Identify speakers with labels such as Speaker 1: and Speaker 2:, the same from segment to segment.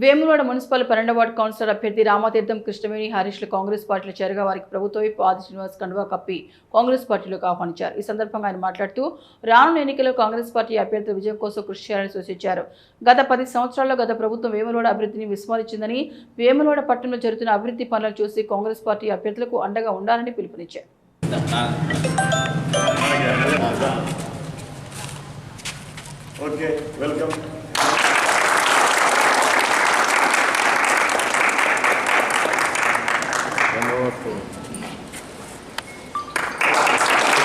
Speaker 1: Vemulawada municipal పన్నెండవ ward councillor అభ్యర్థి రామతీర్థం కృష్ణవేణి హరీష్లు కాంగ్రెస్ పార్టీలో చేరగా వారికి ప్రభుత్వ వైపు ఆది శ్రీనివాస్ కండువా కప్పి కాంగ్రెస్ పార్టీలోకి ఆహ్వానించారు. ఈ సందర్భంగా ఆయన మాట్లాడుతూ రానున్న ఎన్నికల్లో కాంగ్రెస్ పార్టీ అభ్యర్థుల విజయం కోసం కృషి చేయాలని సూచించారు. గత పది సంవత్సరాల్లో గత ప్రభుత్వం వేములవాడ అభివృద్ధిని విస్మరించిందని వేములవాడ పట్టణంలో జరుగుతున్న అభివృద్ధి పనులను చూసి కాంగ్రెస్ పార్టీ అభ్యర్థులకు అండగా ఉండాలని పిలుపునిచ్చారు.
Speaker 2: Okay welcome.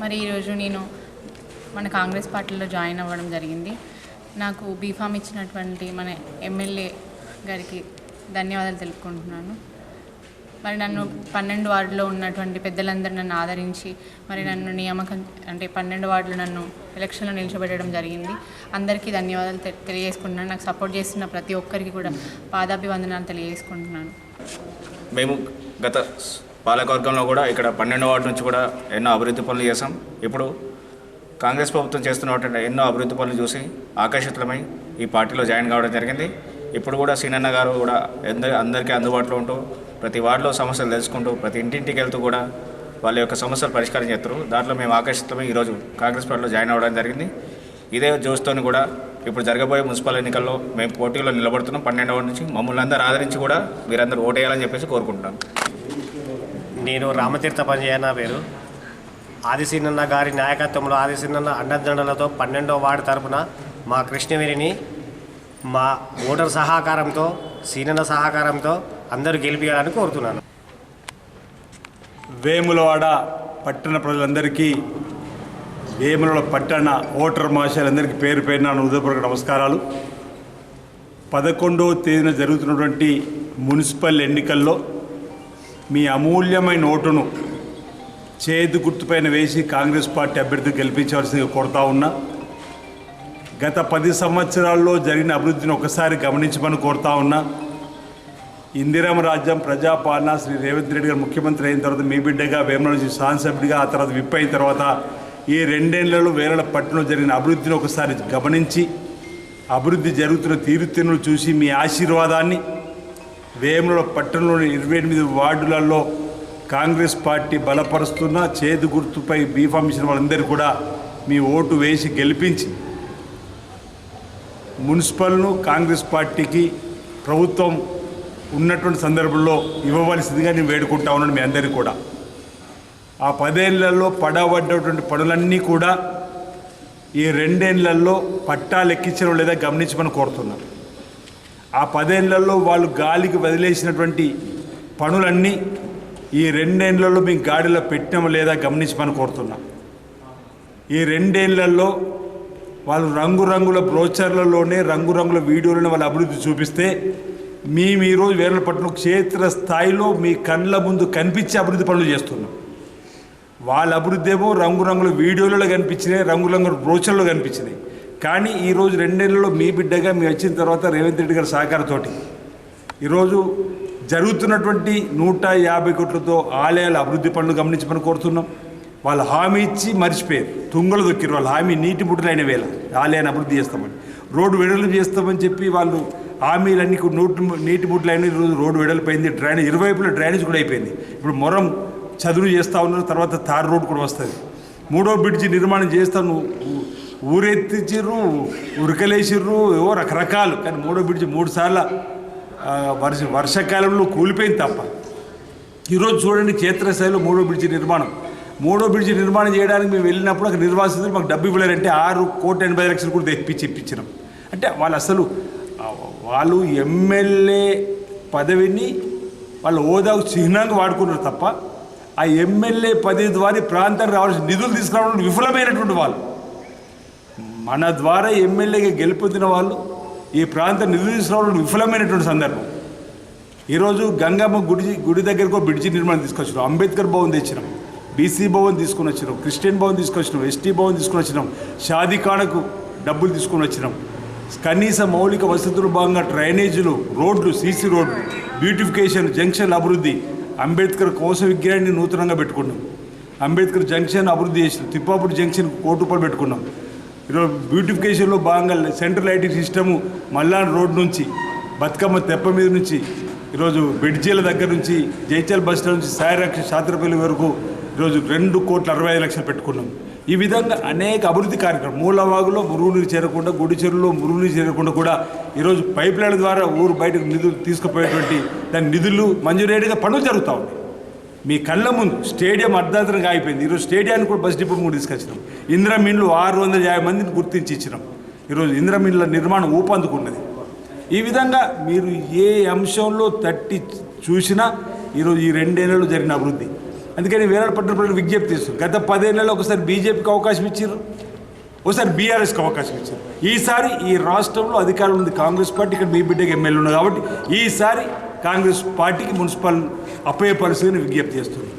Speaker 3: మరి ఈరోజు నేను మన కాంగ్రెస్ పార్టీలో జాయిన్ అవ్వడం జరిగింది. నాకు బీఫామ్ ఇచ్చినటువంటి మన ఎమ్మెల్యే గారికి ధన్యవాదాలు తెలుపుకుంటున్నాను. మరి నన్ను పన్నెండు వార్డులో ఉన్నటువంటి పెద్దలందరూ నన్ను ఆదరించి మరి నన్ను నియామకం అంటే పన్నెండు వార్డులు నన్ను ఎలక్షన్లో నిలిచబెట్టడం జరిగింది. అందరికీ ధన్యవాదాలు తె- తెలియజేసుకుంటున్నాను. నాకు సపోర్ట్ చేస్తున్న ప్రతి ఒక్కరికి కూడా పాదాభివందనాలు తెలియజేసుకుంటున్నాను.
Speaker 4: మేము గత పాలకవర్గంలో కూడా ఇక్కడ పన్నెండు వార్డు నుంచి కూడా ఎన్నో అభివృద్ధి పనులు చేసాం ఇప్పుడు కాంగ్రెస్ ప్రభుత్వం చేస్తున్నటువంటి ఎన్నో అభివృద్ధి పనులు చూసి ఆకర్షితులమై ఈ పార్టీలో జాయిన్ కావడం జరిగింది. ఇప్పుడు కూడా సీనన్న గారు కూడా అందరికీ అందుబాటులో ఉంటూ ప్రతి వార్డులో సమస్యలు తెలుసుకుంటూ ప్రతి ఇంటింటికి వెళ్తూ కూడా వాళ్ళ యొక్క సమస్యలు పరిష్కారం చేస్తారు. దాంట్లో మేము ఆకర్షితమై ఈరోజు కాంగ్రెస్ పార్టీలో జాయిన్ అవ్వడం జరిగింది. ఇదే జోస్తోని కూడా ఇప్పుడు జరగబోయే మున్సిపల్ ఎన్నికల్లో మేము పోటీలో నిలబడుతున్నాం. పన్నెండవ నుంచి మమ్మల్ని అందరూ ఆదరించి కూడా మీరందరూ ఓటేయాలని చెప్పేసి కోరుకుంటున్నాను
Speaker 5: నేను రామతీర్థ పనిచేయన నా పేరు. ఆదిశీనన్న గారి నాయకత్వంలో ఆదిశీనన్న అండదండలతో పన్నెండో వార్డు తరపున మా కృష్ణవేణిని మా ఓటర్ సహకారంతో సీనన్న సహకారంతో అందరూ గెలిపించాలని కోరుతున్నాను.
Speaker 2: వేములవాడ పట్టణ ప్రజలందరికీ వేములవాడ పట్టణ ఓటర్ మహాశయాలందరికీ పేరు పేరున నా హృదయపూర్వక నమస్కారాలు. పదకొండవ తేదీన జరుగుతున్నటువంటి మున్సిపల్ ఎన్నికల్లో మీ అమూల్యమైన ఓటును చేదు గుర్తుపైన వేసి కాంగ్రెస్ పార్టీ అభ్యర్థి గెలిపించవలసిందిగా కోరుతా ఉన్నా గత పది సంవత్సరాల్లో జరిగిన అభివృద్ధిని ఒకసారి గమనించమని కోరుతా ఉన్నా ఇందిరామ రాజ్యం ప్రజాపాలన శ్రీ రేవంత్ రెడ్డి గారు ముఖ్యమంత్రి అయిన తర్వాత మీ బిడ్డగా వేమల నుంచి శాసనసభ్యుడిగా ఆ తర్వాత విప్ అయిన తర్వాత ఈ రెండేళ్ళలో వేల పట్టణంలో జరిగిన అభివృద్ధిని ఒకసారి గమనించి అభివృద్ధి జరుగుతున్న తీరుతెన్నులు చూసి మీ ఆశీర్వాదాన్ని వేముల పట్టణంలోని ఇరవై ఎనిమిది వార్డులలో కాంగ్రెస్ పార్టీ బలపరుస్తున్న చేదు గుర్తుపై బీఫామ్ ఇచ్చిన వాళ్ళందరూ కూడా మీ ఓటు వేసి గెలిపించి మున్సిపల్ను కాంగ్రెస్ పార్టీకి ప్రభుత్వం ఉన్నటువంటి సందర్భంలో ఇవ్వవలసిందిగా నేను వేడుకుంటా ఉన్నాను మీ అందరికీ కూడా. ఆ పదేళ్ళలో పడబడ్డటువంటి పనులన్నీ కూడా ఈ రెండేళ్ళలో పట్టాలు ఎక్కించడం లేదా గమనించమని కోరుతున్నాం. ఆ పదేళ్ళలో వాళ్ళు గాలికి వదిలేసినటువంటి పనులన్నీ ఈ రెండేళ్ళలో మేము గాడిలో పెట్టాము లేదా గమనించమని కోరుతున్నాం. ఈ రెండేళ్ళలో వాళ్ళు రంగురంగుల బ్రోచర్లలోనే రంగురంగుల వీడియోలను వాళ్ళు అభివృద్ధి చూపిస్తే మేము ఈరోజు వేరపట్నం క్షేత్ర స్థాయిలో మీ కళ్ళ ముందు కనిపించే అభివృద్ధి పనులు చేస్తున్నాం. వాళ్ళ అభివృద్ధి ఏమో రంగురంగుల వీడియోలలో కనిపించినాయి రంగురంగుల బ్రోచర్లో కనిపించినాయి. కానీ ఈరోజు రెండేళ్ళలో మీ బిడ్డగా మీ వచ్చిన తర్వాత రేవంత్ రెడ్డి గారి సహకారంతోటి ఈరోజు జరుగుతున్నటువంటి నూట యాభై కోట్లతో ఆలయాల అభివృద్ధి పనులు గమనించమని కోరుతున్నాం. వాళ్ళు హామీ ఇచ్చి మర్చిపోయారు. తుంగలు దొక్కారు వాళ్ళ హామీ నీటి ముట్టలైన వేళ రాలేని అభివృద్ధి చేస్తామని. రోడ్డు వెడల్పు చేస్తామని చెప్పి వాళ్ళు హామీలన్నీ కూడా నోటు నీటి ముట్టలైన ఈరోజు రోడ్డు వెడల్పోయింది డ్రైనేజ్ ఇరువైపుల డ్రైనేజ్ కూడా అయిపోయింది. ఇప్పుడు మొరం చదువు చేస్తూ ఉన్నారు. తర్వాత తార్ రోడ్డు కూడా వస్తుంది. మూడో బ్రిడ్జి నిర్మాణం చేస్తాను. ఊరెత్తిచ్చిర్రు ఉరకలేసిర్రు ఏవో రకరకాలు. కానీ మూడో బ్రిడ్జి మూడు సార్లు వర్ష వర్షాకాలంలో కూలిపోయింది తప్ప. ఈరోజు చూడండి క్షేత్రస్థాయిలో మూడో బ్రిడ్జి నిర్మాణం. మూడో బ్రిడ్జి నిర్మాణం చేయడానికి మేము వెళ్ళినప్పుడు అక్కడ నిర్వాసితులు మాకు డబ్బు ఇవ్వలేరంటే ఆరు కోటి ఎనభై లక్షలు కూడా తెప్పించి ఇప్పించినాం అంటే వాళ్ళు అసలు వాళ్ళు ఎమ్మెల్యే పదవిని వాళ్ళ హోదాకు చిహ్నంగా వాడుకున్నారు తప్ప ఆ ఎమ్మెల్యే పదవి ద్వారా ఈ ప్రాంతానికి రావాల్సిన నిధులు తీసుకురావడం విఫలమైనటువంటి వాళ్ళు. మన ద్వారా ఎమ్మెల్యేగా గెలుపొందిన వాళ్ళు ఈ ప్రాంతం నిధులు తీసుకురావడం విఫలమైనటువంటి సందర్భం. ఈరోజు గంగమ్మ గుడి గుడి దగ్గరకు ఒక బ్రిడ్జి నిర్మాణం తీసుకొచ్చినాం అంబేద్కర్ భవన్ తెచ్చినాం. బీసీ భవన్ తీసుకొని వచ్చినాం క్రిస్టియన్ భవన్ తీసుకొచ్చినాం ఎస్టీ భవన్ తీసుకొని వచ్చినాం షాదీఖానకు డబ్బులు తీసుకొని వచ్చినాం. కనీస మౌలిక వసతులు భాగంగా డ్రైనేజీలు రోడ్లు సీసీ రోడ్లు బ్యూటిఫికేషన్ జంక్షన్ అభివృద్ధి అంబేద్కర్ కోస విగ్రహాన్ని నూతనంగా పెట్టుకున్నాం. అంబేద్కర్ జంక్షన్ అభివృద్ధి చేసినాం తిప్పాపూర్ జంక్షన్ కోటి రూపాయలు పెట్టుకున్నాం. ఈరోజు బ్యూటిఫికేషన్లో భాగంగా సెంట్రల్ లైటింగ్ సిస్టము మల్లాన్ రోడ్ నుంచి బతుకమ్మ తెప్ప మీద నుంచి ఈరోజు బెడ్జీల దగ్గర నుంచి జైచల్ బస్ స్టాండ్ నుంచి సాయిరాక్ష శాత్రపల్లి వరకు ఈరోజు రెండు కోట్ల అరవై ఐదు లక్షలు పెట్టుకున్నాం. ఈ విధంగా అనేక అభివృద్ధి కార్యక్రమం మూలవాగులో మురుగునీరు చేరకుండా గుడి చెరువులో మురుగునీరు చేరకుండా కూడా ఈరోజు పైప్ లైన్ ద్వారా ఊరు బయటకు నిధులు తీసుకుపోయేటువంటి దాని నిధులు మంజూరేటుగా పనులు జరుగుతూ ఉన్నాయి. మీ కళ్ళ ముందు స్టేడియం అర్ధాంతరంగా అయిపోయింది ఈరోజు స్టేడియానికి కూడా బస్ డిపో కూడా తీసుకొచ్చినాం. ఇంద్రమిన్లు ఆరు వందల యాభై మందిని గుర్తించి ఇచ్చినాం. ఈరోజు ఇంద్రమిన్ల నిర్మాణం ఊపందుకున్నది. ఈ విధంగా మీరు ఏ అంశంలో తట్టి చూసినా ఈరోజు ఈ రెండేళ్ళలో జరిగిన అభివృద్ధి. అందుకని వేరే పట్టణ విజ్ఞప్తి చేస్తారు గత పదేళ్ళలో ఒకసారి బీజేపీకి అవకాశం ఇచ్చారు ఒకసారి బీఆర్ఎస్కి అవకాశం ఇచ్చారు ఈసారి ఈ రాష్ట్రంలో అధికారం ఉంది కాంగ్రెస్ పార్టీ ఇక్కడ మీ బిడ్డకి ఎమ్మెల్యే ఉన్నారు కాబట్టి ఈసారి కాంగ్రెస్ పార్టీకి మున్సిపల్ అప్పయ్య పరిస్థితిని విజ్ఞప్తి చేస్తుంది